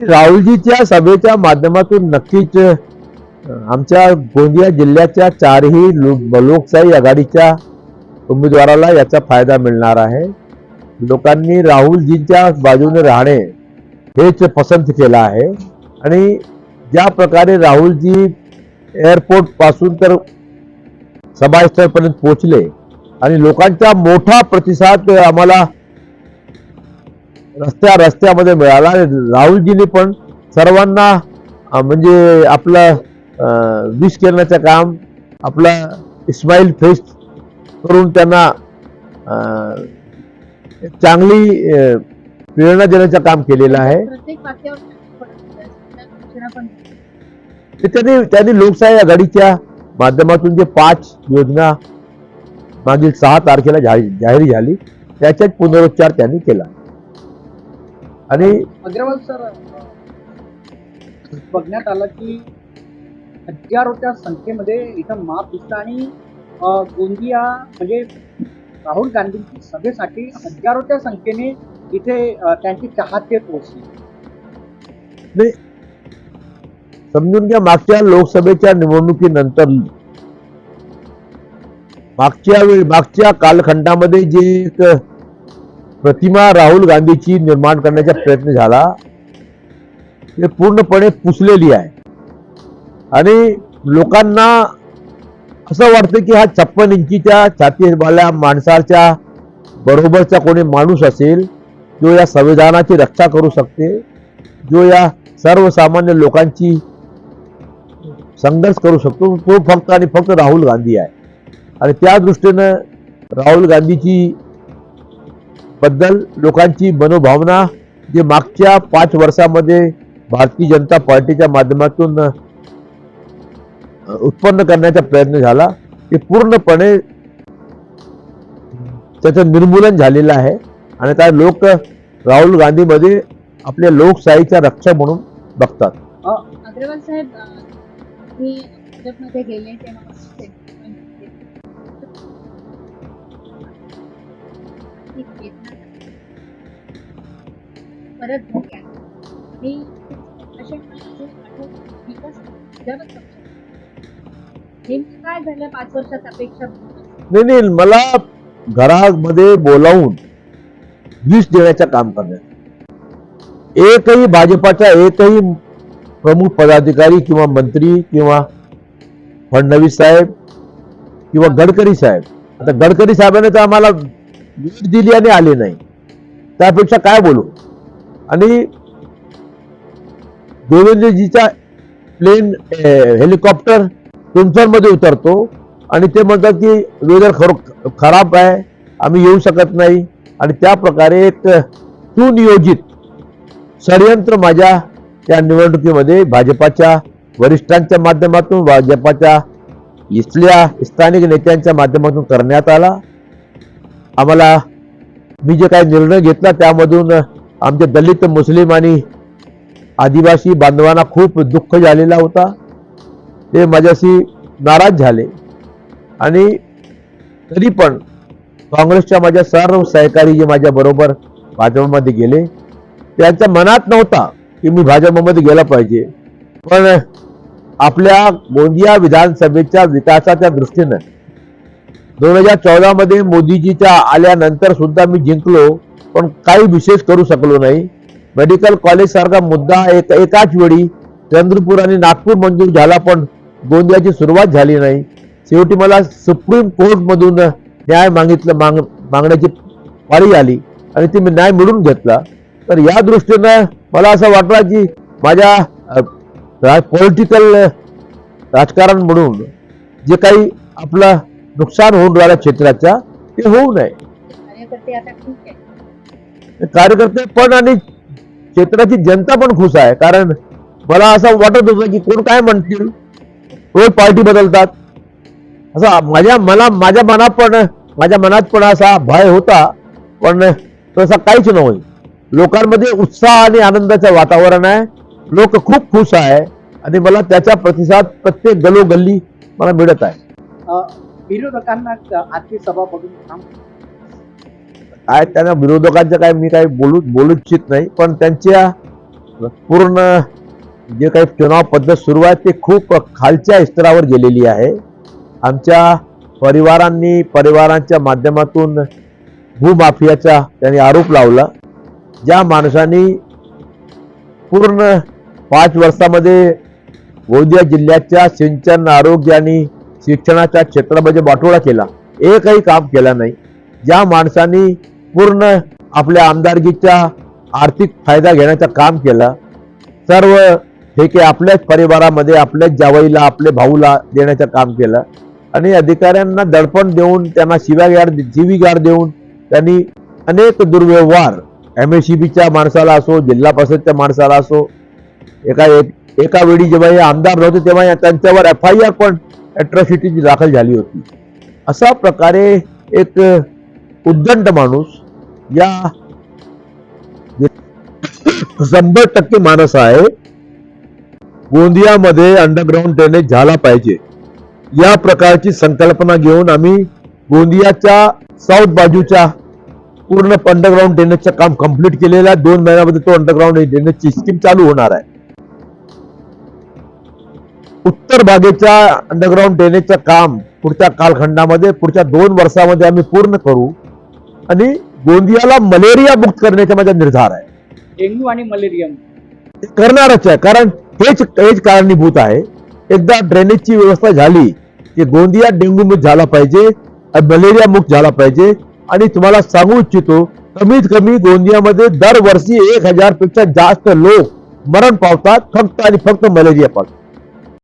राहुलजीच्या सभेच्या माध्यमातून नक्कीच आमच्या गोंदिया जिल्ह्याच्या चारही लोकशाही आघाडीच्या उमेदवाराला याचा फायदा मिळणार आहे. लोकांनी राहुलजींच्या बाजूने राहणे हेच पसंत केलं आहे. आणि ज्या प्रकारे राहुलजी एअरपोर्टपासून तर सभास्थळपर्यंत पोहोचले आणि लोकांचा मोठा प्रतिसाद आम्हाला रस्त्या रस्त्यामध्ये मिळाला राहुलजींनी पण सर्वांना म्हणजे आपलं विश करण्याचं काम आपला इस्माईल फेस करून त्यांना चांगली प्रेरणा देण्याचं काम केलेलं आहे. त्यांनी त्यांनी लोकशाही आघाडीच्या माध्यमातून जे पाच योजना मागील सहा तारखेला जाहीर जाहीर झाली त्याच्याच पुनरुच्चार त्यांनी केला. आणि अग्रवाल सर बघण्यात आलं की हजारोच्या संख्येमध्ये इथं माप दिसतं आणि गोंदिया म्हणजे राहुल गांधींची सभेसाठी हजारोच्या संख्येने इथे त्यांची चाहते पोहोचली. समजून घ्या मागच्या लोकसभेच्या निवडणुकीनंतर मागच्या वेळी मागच्या कालखंडामध्ये जे एक प्रतिमा राहुल गांधीची निर्माण करण्याचा प्रयत्न झाला. हे पूर्णपणे पुसलेली आहे. आणि लोकांना असं वाटतं की हा छप्पन इंचीच्या छातीवाल्या माणसाच्या बरोबरचा कोणी माणूस असेल जो या संविधानाची रक्षा करू शकते जो या सर्वसामान्य लोकांची संघर्ष करू शकतो तो फक्त आणि फक्त राहुल गांधी आहे. आणि त्या दृष्टीनं राहुल गांधीची बद्दल लोकांची मनोभावना जे मागच्या पाच वर्षामध्ये भारतीय जनता पार्टीच्या माध्यमातून उत्पन्न करण्याचा प्रयत्न झाला. ते पूर्णपणे त्याचं निर्मूलन झालेलं आहे. आणि त्या लोक राहुल गांधीमध्ये आपल्या लोकशाहीचा रक्षक म्हणून बघतात. अग्रवाल साहेब गेले परत घ्या मी आणि नेमकं काय झालं पाच वर्षात अपेक्षा नाही नाही मला घरामध्ये बोलावून विष देण्याचं काम करण्यात एकही भाजपाचा एकही प्रमुख पदाधिकारी किंवा मंत्री किंवा फडणवीस साहेब किंवा गडकरी साहेब. आता गडकरी साहेबांनी तर आम्हाला भेट दिली आणि आले नाही. त्यापेक्षा काय बोलू? आणि देवेंद्रजीचा प्लेन हेलिकॉप्टर तुमसरमध्ये उतरतो आणि ते म्हणतात की वेदर खरो खराब आहे आम्ही येऊ शकत नाही. आणि त्या प्रकारे एक सुनियोजित षडयंत्र माझ्या त्या निवडणुकीमध्ये भाजपाच्या वरिष्ठांच्या माध्यमातून भाजपाच्या इथल्या स्थानिक नेत्यांच्या माध्यमातून करण्यात आला. आम्हाला मी जे काही निर्णय घेतला त्यामधून आमचे दलित मुस्लिम आणि आदिवासी बांधवांना खूप दुःख झालेला होता. ते माझ्याशी नाराज झाले. आणि तरी पण काँग्रेसच्या माझ्या सर्व सहकारी जे माझ्याबरोबर भाजपमध्ये गेले त्यांच्या मनात नव्हता की मी भाजपमध्ये गेला पाहिजे. पण आपल्या गोंदिया विधानसभेच्या विकासाच्या दृष्टीनं दोन हजार चौदामध्ये मोदीजीच्या आल्यानंतर सुद्धा मी जिंकलो पण काही विशेष करू शकलो नाही. मेडिकल कॉलेजसारखा मुद्दा एक एकाच वेळी चंद्रपूर आणि नागपूर मंजूर झाला पण गोंदियाची सुरुवात झाली नाही. शेवटी मला सुप्रीम कोर्टमधून न्याय मागितलं माग मागण्याची पाळी आली आणि ती मी न्याय मिळून घेतला. तर या दृष्टीनं मला असं वाटलं की माझ्या पॉलिटिकल राजकारण म्हणून जे काही आपलं नुकसान होऊन राहिलं क्षेत्राच्या ते होऊ नये. कार्यकर्ते आता ठीक आहे कार्यकर्ते पण आणि क्षेत्राची जनता पण खुश आहे कारण मला असं वाटत होतं की कोण काय म्हणतील रोज पार्टी बदलतात. असा माझ्या मला माझ्या मनात पण माझ्या मनात पण असा भय होता पण तसा काहीच नव्हे. लोकांमध्ये उत्साह आणि आनंदाचं वातावरण आहे. लोक खूप खुश आहे. आणि मला त्याचा प्रतिसाद प्रत्येक गलोगल्ली मला मिळत आहे. विरोधकांना आजची सभा बघून थांब. काय त्यांना विरोधकांचं काय मी काही बोलू बोलू इच्छित नाही पण त्यांच्या पूर्ण जे काही चुनाव पद्धत सुरू आहे ते खूप खालच्या स्तरावर गेलेली आहे. आमच्या परिवारांनी परिवारांच्या माध्यमातून भूमाफियाचा त्यांनी आरोप लावला. ज्या माणसांनी पूर्ण पाच वर्षामध्ये गोंदिया जिल्ह्याच्या सिंचन आरोग्य आणि शिक्षणाच्या क्षेत्रामध्ये बाटोळा केला. एकही काम केलं नाही. ज्या माणसांनी पूर्ण आपल्या आमदारकीचा आर्थिक फायदा घेण्याचं काम केलं सर्व ठेके आपल्याच परिवारामध्ये आपल्याच जावईला आपल्या भाऊला देण्याचं काम केलं. आणि अधिकाऱ्यांना दडपण देऊन त्यांना शिव्यागार जीवीगार देऊन त्यांनी अनेक दुर्व्यवहार एम एस सी बीच्या माणसाला असो जिल्हा परिषदच्या माणसाला असो एका एक एका वेळी जेव्हा हे आमदार नव्हते तेव्हा या- त्यांच्यावर एफ आय आर पण अॅट्रॉसिटीची दाखल झाली होती. अशा प्रकारे एक उद्दंड माणूस या शंभर टक्के माणूस आहे. गोंदियामध्ये अंडरग्राऊंड ड्रेनेज झाला पाहिजे. या प्रकारची संकल्पना घेऊन आम्ही गोंदियाच्या साऊथ बाजूच्या पूर्ण अंडरग्राऊंड ड्रेनेजचं काम कंप्लीट केलेलं आहे. दोन महिन्यामध्ये तो अंडरग्राऊंड ड्रेनेजची स्कीम चालू होणार आहे. उत्तर भागेच्या अंडरग्राऊंड ड्रेनेजचं काम पुढच्या कालखंडामध्ये पुढच्या दोन वर्षामध्ये आम्ही पूर्ण करू. आणि गोंदियाला मलेरिया मुक्त करण्याचा माझा निर्धार आहे. डेंग्यू आणि मलेरिया करणारच आहे कारण हेच हेच कारणीभूत आहे. एकदा ड्रेनेजची व्यवस्था झाली की गोंदिया डेंग्यू मुक्त झाला पाहिजे मलेरिया मुक्त झाला पाहिजे. आणि तुम्हाला सांगू इच्छितो कमीत कमी गोंदियामध्ये दरवर्षी एक हजारपेक्षा जास्त लोक मरण पावतात फक्त आणि फक्त मलेरिया पासून